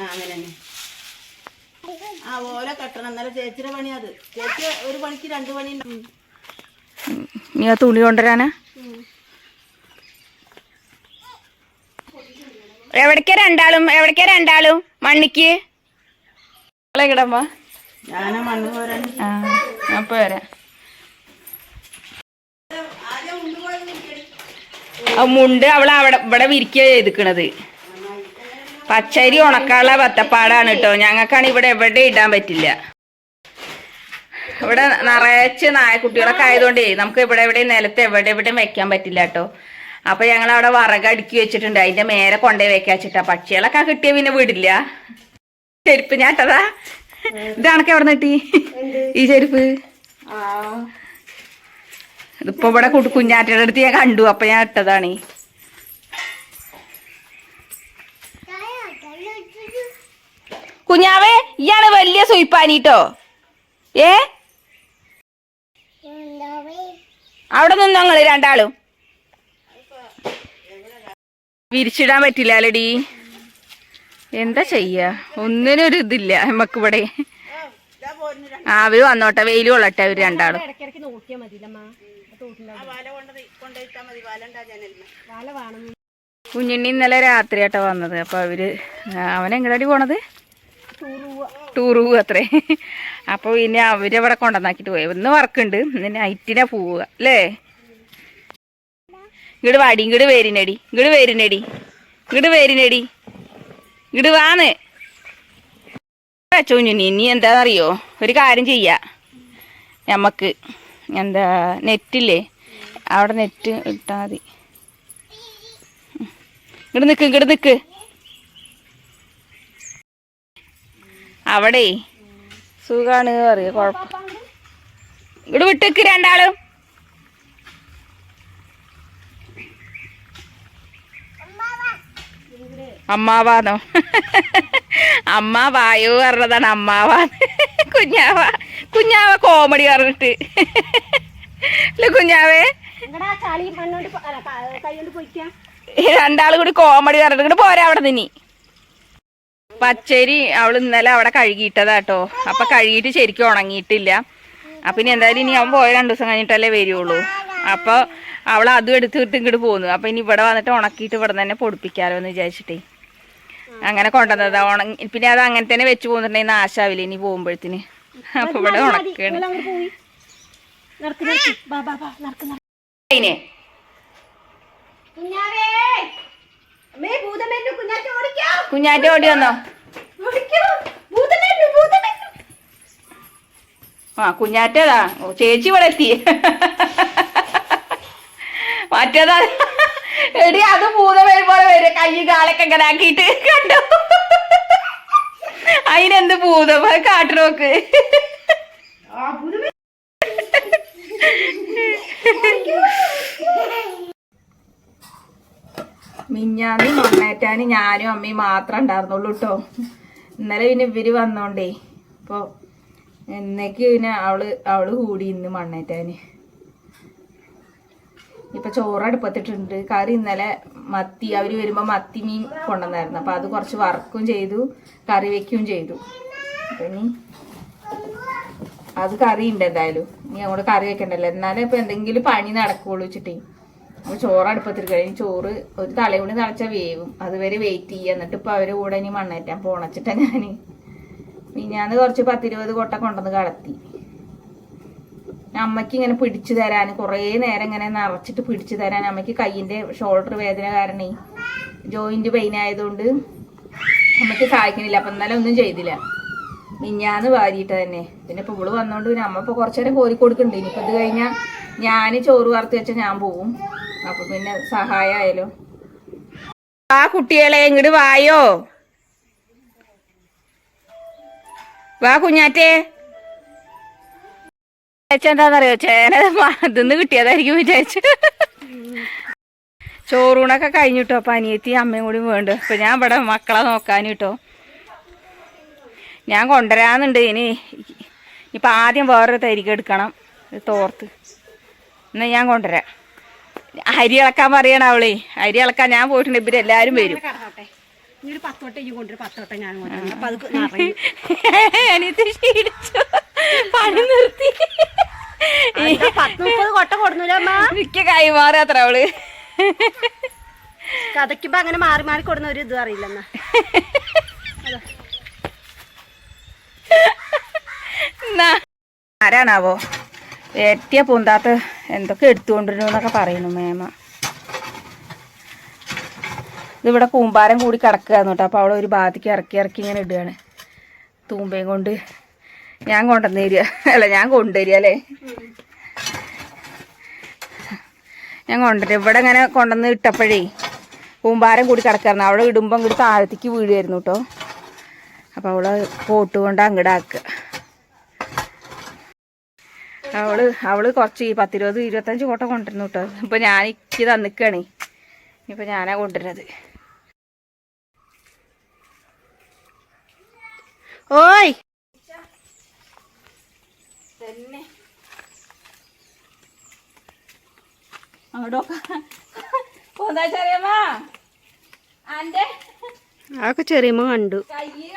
ആ അങ്ങനെ തന്നെ ആ ഓല കെട്ടണം. എന്നാലും ചേച്ചിയുടെ പണി അത്. ചേച്ചി ഒരു പണിക്ക് രണ്ട് പണി നീ ആ തുണി കൊണ്ടുവരാനാ? എവിടേക്കാ രണ്ടാളും? എവിടേക്കാ രണ്ടാളും? മണ്ണിക്ക്? കിടമ്മ ഞാനാ മണ്ണ് പോരാൻ ആ അപ്പൊ വരാം. മുണ്ട് അവളെ അവിടെ ഇവിടെ വിരിക്കുക ചെയ്തിക്കണത്. പച്ചരി ഉണക്കാനുള്ള വത്തപ്പാടാണ് കേട്ടോ ഞങ്ങൾക്കാണ് ഇവിടെ എവിടെ ഇടാൻ പറ്റില്ല. ഇവിടെ നിറച്ച് നായക്കുട്ടികളൊക്കെ ആയതുകൊണ്ടേ നമുക്ക് ഇവിടെ എവിടെ നിലത്ത് എവിടെ എവിടെയും വെക്കാൻ പറ്റില്ല കേട്ടോ അപ്പൊ ഞങ്ങൾ അവിടെ വറകടുക്കി വെച്ചിട്ടുണ്ട്. അതിന്റെ മേലെ കൊണ്ടേ വെക്കാ വെച്ചിട്ടാ. പക്ഷികളൊക്കെ കിട്ടിയ പിന്നെ വിടില്ല. ചെരുപ്പ് ഞാട്ടതാ ഇതാണൊക്കെ എവിടെ കിട്ടി? ഈ ചെരുപ്പ്. ഇതിപ്പോ ഇവിടെ കുഞ്ഞാറ്റയുടെ അടുത്ത് ഞാൻ കണ്ടു. അപ്പൊ ഞാൻ ഇട്ടതാണ്. കുഞ്ഞാവേ ഇയാൾ വലിയ സുയിപ്പാനിട്ടോ ഏ? അവിടെ നിന്ന് ഞങ്ങൾ രണ്ടാളും? വിരിച്ചിടാൻ പറ്റില്ല അല്ലടി എന്താ ചെയ്യ? ഒന്നിനും ഒരു ഇതില്ല നമ്മക്ക് ഇവിടെ ആ അവർ വന്നോട്ടെ വെയിൽ കൊള്ളട്ടെ അവർ രണ്ടാളും. ഇടയ്ക്കിടയ്ക്ക് നോക്കിയാൽ മതി. കുഞ്ഞുണ്ണി ഇന്നലെ രാത്രിയാട്ടോ വന്നത്. അപ്പൊ അവർ അവൻ എങ്ങടാടി പോണത്? ടൂർ പോവുക അത്രേ. അപ്പൊ പിന്നെ അവരവിടെ കൊണ്ടുവന്നാക്കിട്ട് പോയി. ഇന്ന് വർക്കുണ്ട്. ഇന്ന് നൈറ്റിനാ പോവുക. അല്ലേ? ഇങ്ങട് വാടി ഇങ്ങട് വേരിനടി. ഇങ്ങട് വേരിനടി. ഇങ്ങട് വേരിനടി. ഇങ്ങട് വാന്ന്. കുഞ്ഞുണ്ണി ഇനി എന്താണെന്നറിയോ ഒരു കാര്യം ചെയ്യ. ഞമ്മക്ക് എന്താ നെറ്റില്ലേ? അവിടെ നെറ്റ് ഇട്ടാൽ മതി. ഇങ്ങോട്ട് നിക്ക് ഇങ്ങോട്ട് നിക്ക്. അവിടെ സുഖാണ് അറിയ കുഴപ്പം. ഇങ്ങോട്ട് വിട്ടേക്ക് രണ്ടാളും. അമ്മാവാന്നോ? അമ്മ വായു പറഞ്ഞതാണ് അമ്മാവാ കുഞ്ഞാവ കുഞ്ഞാവ കോമഡി പറഞ്ഞിട്ട്. അല്ല കുഞ്ഞാവേ? മണ്ണോണ്ട് രണ്ടാളും കൂടി കോമഡി പറഞ്ഞിട്ട് ഇങ്ങോട്ട് പോരാ അവിടെ നിന്ന് പച്ചരി അവൾ ഇന്നലെ അവിടെ കഴുകിയിട്ടതാട്ടോ. അപ്പൊ കഴുകിയിട്ട് ശരിക്കും ഉണങ്ങിയിട്ടില്ല. അപ്പൊ ഇനി എന്തായാലും ഇനി അവൻ പോയ രണ്ടു ദിവസം കഴിഞ്ഞിട്ടല്ലേ വരികയുള്ളൂ അപ്പൊ അവൾ അതും എടുത്തിട്ട് ഇങ്ങോട്ട് പോന്നു. അപ്പൊ ഇനി ഇവിടെ വന്നിട്ട് ഉണക്കിയിട്ട് ഇവിടെ തന്നെ പൊടിപ്പിക്കാലോ എന്ന് വിചാരിച്ചിട്ടേ. അങ്ങനെ കൊണ്ടുവന്നതാ. ഉണങ്ങി പിന്നെ അത് അങ്ങനെ തന്നെ വെച്ച് പോകുന്നുണ്ടെങ്കിൽ നാശാവില്ല ഇനി പോകുമ്പോഴത്തിന്. അപ്പൊ ഇവിടെ ഉണക്കാണ്. കുഞ്ഞാറ്റ ഓടി വന്നോ? ആ കുഞ്ഞാറ്റതാ. ഓ, ചേച്ചി ഇവിടെ എത്തി. മറ്റേതാ. എടി അത് ഭൂതമേൽ പോലെ വരും. കൈ കാലൊക്കെ ഇങ്ങനെ ആക്കിയിട്ട്. കണ്ടു? അതിനെന്ത് ഭൂതം? അത് ആ നോക്ക് മിഞ്ഞാന്ന് മണ്ണേറ്റാന് ഞാനും അമ്മയും മാത്രം ഉണ്ടായിരുന്നുള്ളൂ കേട്ടോ ഇന്നലെ പിന്നെ ഇവർ വന്നോണ്ടേ. അപ്പോൾ എന്നേക്ക് പിന്നെ അവൾ അവൾ കൂടി ഇന്ന് മണ്ണേറ്റാന്. ഇപ്പൊ ചോറ് അടുപ്പത്തിട്ടുണ്ട്. കറി ഇന്നലെ മത്തി അവർ വരുമ്പോൾ മത്തി മീൻ കൊണ്ടുവന്നായിരുന്നു. അപ്പൊ അത് കുറച്ച് വറക്കും ചെയ്തു കറി വെക്കുകയും ചെയ്തു. ഇനി അത് കറി ഉണ്ട് എന്തായാലും. ഇനി അങ്ങോട്ട് കറി വെക്കണ്ടല്ലോ. എന്നാലേ ഇപ്പൊ എന്തെങ്കിലും പണി നടക്കുള്ളൂ വെച്ചിട്ടേ. ചോറ് അടുപ്പത്തിൽ കഴിഞ്ഞ് ചോറ് ഒരു തലയൂടി തളച്ച വേവും. അതുവരെ വെയിറ്റ് ചെയ്യുക എന്നിട്ട് ഇപ്പൊ അവരെ കൂടെ ഇനി മണ്ണേറ്റാൻ പോണച്ചിട്ടാ ഞാൻ. മിഞ്ഞാന്ന് കുറച്ച് പത്തിരുപത് കൊട്ട കൊണ്ടുവന്ന് കളത്തി അമ്മയ്ക്ക് ഇങ്ങനെ പിടിച്ചു തരാൻ കുറേ നേരം ഇങ്ങനെ നിറച്ചിട്ട് പിടിച്ചു തരാൻ അമ്മയ്ക്ക് കയ്യിന്റെ ഷോൾഡർ വേദന കാരണേ ജോയിന്റ് പെയിൻ ആയതുകൊണ്ട് അമ്മയ്ക്ക് സഹായിക്കണില്ല. അപ്പൊ എന്നാലും ഒന്നും ചെയ്തില്ല. മിഞ്ഞാന്ന് വാരിയിട്ട് തന്നെ. പിന്നെ ഇപ്പൊ ഇവൾ വന്നോണ്ട് പിന്നെ അമ്മ ഇപ്പൊ കുറച്ചേരം കോരി കൊടുക്കണ്ട്. ഇനിയിപ്പൊ ഇത് കഴിഞ്ഞാ ഞാൻ ചോറ് വറുത്ത് വെച്ചാൽ ഞാൻ പോവും. അപ്പൊ പിന്നെ സഹായമായാലോ ആ കുട്ടികളെ ഇങ്ങോട്ട് വായോ? വാ കുഞ്ഞാറ്റേ. എന്താന്നറിയോ ചേന ഇതിന്ന് കിട്ടിയതായിരിക്കും വിചാരിച്ചു. ചോറൂണൊക്കെ കഴിഞ്ഞിട്ടോ? അപ്പൊ അനിയത്തി അമ്മയും കൂടി വേണ്ട. അപ്പൊ ഞാൻ ഇവിടെ മക്കളെ നോക്കാൻ കിട്ടോ ഞാൻ കൊണ്ടുവരാന്നുണ്ട്. ഇനി ഇപ്പം ആദ്യം വേറൊരു തരിക എടുക്കണം. തോർത്ത്. എന്നാൽ ഞാൻ കൊണ്ടുവരാം. അരി ഇളക്കാൻ പറയണ അവളേ. അരി ഇളക്കാൻ ഞാൻ പോയിട്ടുണ്ട്. വരും. നിറയും അനിയത്തി ക്ഷീണിച്ചു. പണി നിർത്തി. മിക്ക കൈമാറി അത്ര അവൾ. കഥയ്ക്കുമ്പോ അങ്ങനെ മാറി മാറി കൊടുന്ന ഒരു ഇത് അറിയില്ലെന്നാ ആരാണാവോ? എത്തിയ പൂന്താത്ത് എന്തൊക്കെ എടുത്തുകൊണ്ടിരുന്നു എന്നൊക്കെ പറയുന്നു മേമ. ഇതിവിടെ കൂമ്പാരം കൂടി കിടക്കുകയെന്ന് കേട്ടോ. അപ്പോൾ അവളെ ഒരു ഭാഗത്തേക്ക് ഇറക്കി ഇറക്കി ഇങ്ങനെ ഇടുകയാണ്. തൂമ്പയും കൊണ്ട് ഞാൻ കൊണ്ടുവന്ന് തരിക അല്ല ഞാൻ കൊണ്ടുവരിക അല്ലേ? ഞാൻ കൊണ്ടുവരും ഇവിടെ ഇങ്ങനെ കൊണ്ടുവന്ന് ഇട്ടപ്പോഴേ കൂമ്പാരം കൂടി കിടക്കായിരുന്നു അവിടെ ഇടുമ്പോൾ ഇങ്ങോട്ട് താഴത്തേക്ക് വീഴുമായിരുന്നു കേട്ടോ. അപ്പോൾ അവൾ പോട്ട് കൊണ്ട് അങ്ങടാക്കുക അവൾ അവൾ കുറച്ച് ഈ പത്തിരുപത് ഇരുപത്തഞ്ച് കോട്ട കൊണ്ടിരുന്നു കേട്ടോ. ഇപ്പൊ ഞാൻ ഇക്ക് തന്നിക്കാണേ ഇപ്പൊ ഞാനാ കൊണ്ടുവരുന്നത്. ഓയ്! തന്നെ. ചെറിയമ്മ? കണ്ടു. ചെറിയമ്മ കഴിക്കാൻ എടുക്കണ ചെറിയമ്മ കണ്ടു കയ്യ്